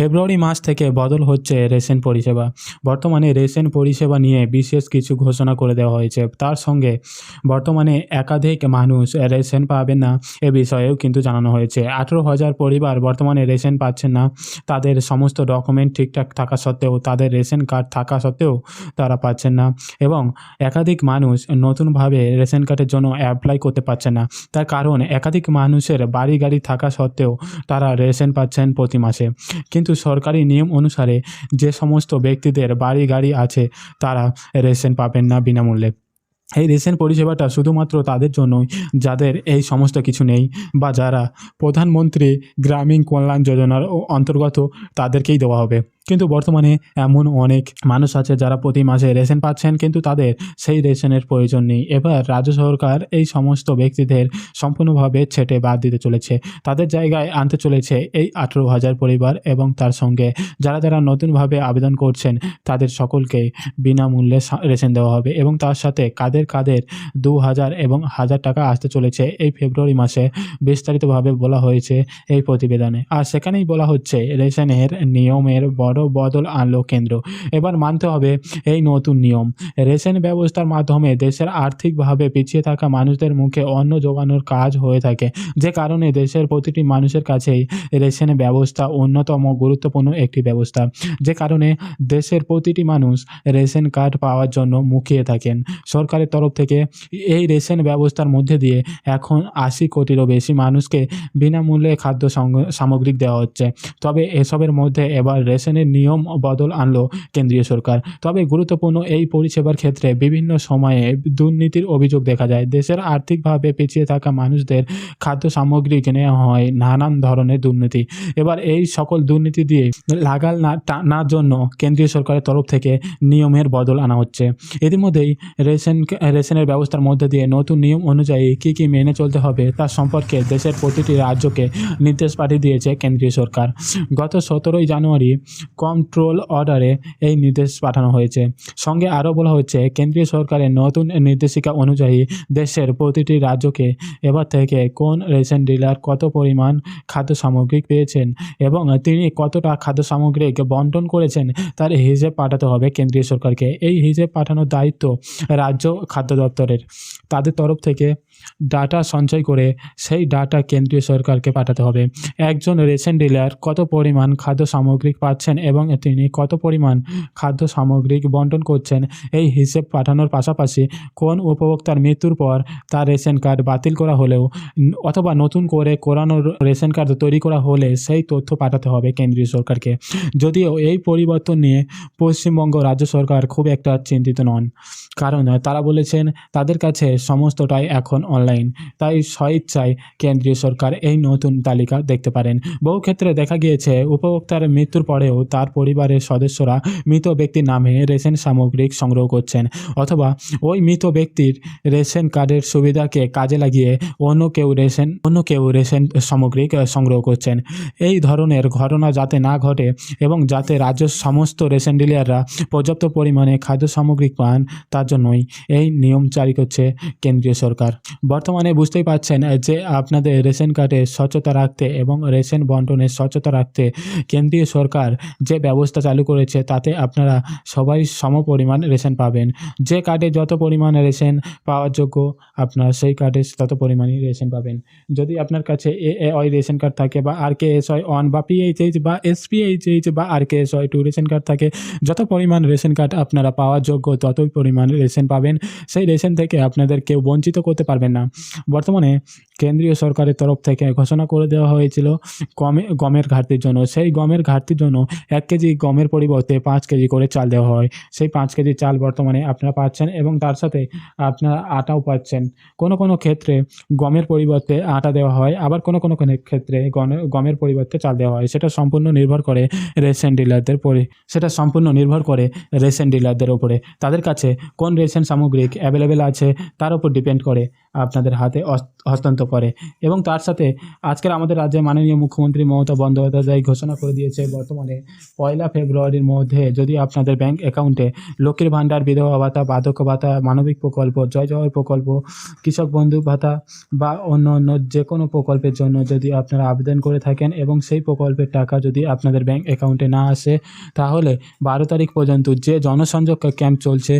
ফেব্রুয়ারি মাস থেকে বদল হচ্ছে রেশন পরিষেবা। বর্তমানে রেশন পরিষেবা নিয়ে বিশেষ কিছু ঘোষণা করে দেওয়া হয়েছে। তার সঙ্গে বর্তমানে একাধিক মানুষ রেশন পাবেন না এ বিষয়েও কিন্তু জানানো হয়েছে। আঠেরো হাজার পরিবার বর্তমানে রেশন পাচ্ছেন না। তাদের সমস্ত ডকুমেন্ট ঠিকঠাক থাকা সত্ত্বেও, তাদের রেশন কার্ড থাকা সত্ত্বেও তারা পাচ্ছেন না এবং একাধিক মানুষ নতুনভাবে রেশন কার্ডের জন্য অ্যাপ্লাই করতে পারছেন না। তার কারণ, একাধিক মানুষের বাড়ি গাড়ি থাকা সত্ত্বেও তারা রেশন পাচ্ছেন প্রতি মাসে। কিন্তু সরকারি নিয়ম অনুসারে যে সমস্ত ব্যক্তিদের বাড়ি গাড়ি আছে, তারা রেশন পাবেন না বিনামূল্যে। এই রেশন পরিষেবাটা শুধুমাত্র তাদের জন্যই, যাদের এই সমস্ত কিছু নেই বা যারা প্রধানমন্ত্রী গ্রামীণ কল্যাণ যোজনার অন্তর্গত, তাদেরকেই দেওয়া হবে। কিন্তু বর্তমানে এমন অনেক মানুষ আছে যারা প্রতি মাসে রেশন পাচ্ছেন, কিন্তু তাদের সেই রেশনের প্রয়োজন নেই। এবার রাজ্য সরকার এই সমস্ত ব্যক্তিদের সম্পূর্ণভাবে ছেটে বাদ দিতে চলেছে। তাদের জায়গায় আনতে চলেছে এই আঠেরো হাজার পরিবার এবং তার সঙ্গে যারা যারা নতুনভাবে আবেদন করছেন, তাদের সকলকে বিনামূল্যে রেশন দেওয়া হবে এবং তার সাথে কাদের কাদের দু হাজার এবং হাজার টাকা আসতে চলেছে এই ফেব্রুয়ারি মাসে বিস্তারিতভাবে বলা হয়েছে এই প্রতিবেদনে। আর সেখানেই বলা হচ্ছে রেশনের নিয়মের বড় বদল আনলো কেন্দ্র। এবার মানতে হবে এই নতুন নিয়ম। রেশন ব্যবস্থার মাধ্যমে দেশের আর্থিকভাবে পিছিয়ে থাকা মানুষদের মুখে অন্ন জোগানোর কাজ হয়ে থাকে। যে কারণে দেশের প্রতিটি মানুষের কাছেই রেশন ব্যবস্থা অন্যতম গুরুত্বপূর্ণ একটি ব্যবস্থা। যে কারণে দেশের প্রতিটি মানুষ রেশন কার্ড পাওয়ার জন্য মুখিয়ে থাকেন। সরকারের তরফ থেকে এই রেশন ব্যবস্থার মধ্যে দিয়ে এখন আশি কোটিরও বেশি মানুষকে বিনামূল্যে খাদ্য সঙ্গ- সামগ্রী দেওয়া হচ্ছে। তবে এসবের মধ্যে এবার রেশনের নিয়ম বদল আনলো কেন্দ্রীয় সরকার। তবে গুরুত্বপূর্ণ এই পরিষেবার ক্ষেত্রে বিভিন্ন সময়ে দুর্নীতির অভিযোগ দেখা যায়। দেশের আর্থিকভাবে পিছিয়ে থাকা মানুষদের খাদ্য সামগ্রী কিনে হয় নানান ধরনের দুর্নীতি। এবার এই সকল দুর্নীতি দিয়ে লাগাল না টানার জন্য কেন্দ্রীয় সরকারের তরফ থেকে নিয়মের বদল আনা হচ্ছে। ইতিমধ্যেই রেশন, রেশনের ব্যবস্থার মধ্যে দিয়ে নতুন নিয়ম অনুযায়ী কী কী মেনে চলতে হবে তা সম্পর্কে দেশের প্রতিটি রাজ্যকে নির্দেশ পাঠিয়ে দিয়েছে কেন্দ্রীয় সরকার। গত সতেরোই জানুয়ারি কন্ট্রোল অর্ডারে এই নির্দেশ পাঠানো হয়েছে। সঙ্গে আরও বলা হচ্ছে কেন্দ্রীয় সরকারের নতুন নির্দেশিকা অনুযায়ী দেশের প্রতিটি রাজ্যকে এবার থেকে কোন রেশন ডিলার কত পরিমাণ খাদ্য সামগ্রী পেয়েছেন এবং তিনি কতটা খাদ্য সামগ্রী বন্টন করেছেন তার হিসেব পাঠাতে হবে কেন্দ্রীয় সরকারকে। এই হিসেব পাঠানোর দায়িত্ব রাজ্য খাদ্য দপ্তরের। তাদের তরফ থেকে ডাটা সঞ্চয় করে সেই ডাটা কেন্দ্রীয় সরকারকে পাঠাতে হবে। একজন রেশন ডিলার কত পরিমাণ খাদ্য সামগ্রী পাচ্ছেন এবং তিনি কত পরিমাণ খাদ্য সামগ্রী বন্টন করছেন এই হিসেব পাঠানোর পাশাপাশি কোন উপভোক্তার মৃত্যুর পর তার রেশন কার্ড বাতিল করা হলেও, অথবা নতুন করে করানোর রেশন কার্ড তৈরি করা হলে সেই তথ্য পাঠাতে হবে কেন্দ্রীয় সরকারকে। যদিও এই পরিবর্তন নিয়ে পশ্চিমবঙ্গ রাজ্য সরকার খুব একটা চিন্তিত নন, কারণ তারা বলেছেন তাদের কাছে সমস্তটাই এখন অনলাইন, তাই স্বইচ্ছায় কেন্দ্রীয় সরকার এই নতুন তালিকা দেখতে পারেন। বহু ক্ষেত্রে দেখা গিয়েছে, উপভোক্তার মৃত্যুর পরেও তার পরিবারের সদস্যরা মৃত ব্যক্তির নামে রেশন সামগ্রী সংগ্রহ করছেন অথবা ওই মৃত ব্যক্তির রেশন কার্ডের সুবিধাকে কাজে লাগিয়ে অন্য কেউ রেশন, অন্য কেউ রেশন সামগ্রী সংগ্রহ করছেন। এই ধরনের ঘটনা যাতে না ঘটে এবং যাতে রাজ্যের সমস্ত রেশন ডিলাররা পর্যাপ্ত পরিমাণে খাদ্য সামগ্রী পান, তার জন্যই এই নিয়ম জারি করছে কেন্দ্রীয় সরকার। বর্তমানে বুঝতেই পারছেন যে আপনাদের রেশন কার্ডে স্বচ্ছতা রাখতে এবং রেশন বন্টনে স্বচ্ছতা রাখতে কেন্দ্রীয় সরকার যে ব্যবস্থা চালু করেছে, তাতে আপনারা সবাই সম পরিমাণ রেশন পাবেন। যে কার্ডে যত পরিমাণ রেশন পাওয়ার যোগ্য, আপনার সেই কার্ডে তত পরিমাণই রেশন পাবেন। যদি আপনার কাছে এ এ ওই রেশন কার্ড থাকে বা R K S Y one বা পিএইচএইচ বা এসপিএইচএইচ বা R K S Y two ration card থাকে, যত পরিমাণ রেশন কার্ড আপনারা পাওয়ার যোগ্য, ততই পরিমাণ রেশন পাবেন। সেই রেশন থেকে আপনাদের কেউ বঞ্চিত করতে পারবেন না। বর্তমানে কেন্দ্রীয় সরকারের তরফ থেকে ঘোষণা করে দেওয়া হয়েছিল গমে, গমের ঘাটতির জন্য। সেই গমের ঘাটতির জন্য এক কেজি গমের পরিবর্তে পাঁচ কেজি করে চাল দেওয়া হয়। সেই পাঁচ কেজি চাল বর্তমানে আপনারা পাচ্ছেন এবং তার সাথে আপনারা আটাও পাচ্ছেন। কোনো কোনো ক্ষেত্রে গমের পরিবর্তে আটা দেওয়া হয়, আবার কোনো কোনো ক্ষেত্রে গমের পরিবর্তে চাল দেওয়া হয়। সেটা সম্পূর্ণ নির্ভর করে রেশন ডিলারদের পরে, সেটা সম্পূর্ণ নির্ভর করে রেশন ডিলারদের ওপরে। তাদের কাছে কোন রেশন সামগ্রী অ্যাভেলেবেল আছে, তার উপর ডিপেন্ড করে আপনাদের হাতে হস্তান্তর করে। এবং তার সাথে আজকের আমাদের রাজ্যে মাননীয় মুখ্যমন্ত্রী মমতা বন্দ্যোপাধ্যায় ঘোষণা করে দিয়েছে, বর্তমানে পয়লা ফেব্রুয়ারির মধ্যে যদি আপনাদের ব্যাংক অ্যাকাউন্টে লক্ষ্মীর ভাণ্ডার, বিধবা ভাতা, বার্ধক্য ভাতা, মানবিক প্রকল্প, জয় জওয়ার প্রকল্প, কৃষক বন্ধু ভাতা বা অন্য অন্য যে কোনো প্রকল্পের জন্য যদি আপনারা আবেদন করে থাকেন এবং সেই প্রকল্পের টাকা যদি আপনাদের ব্যাংক অ্যাকাউন্টে না আসে, তাহলে বারো তারিখ পর্যন্ত যে জনসংযোগ ক্যাম্প চলছে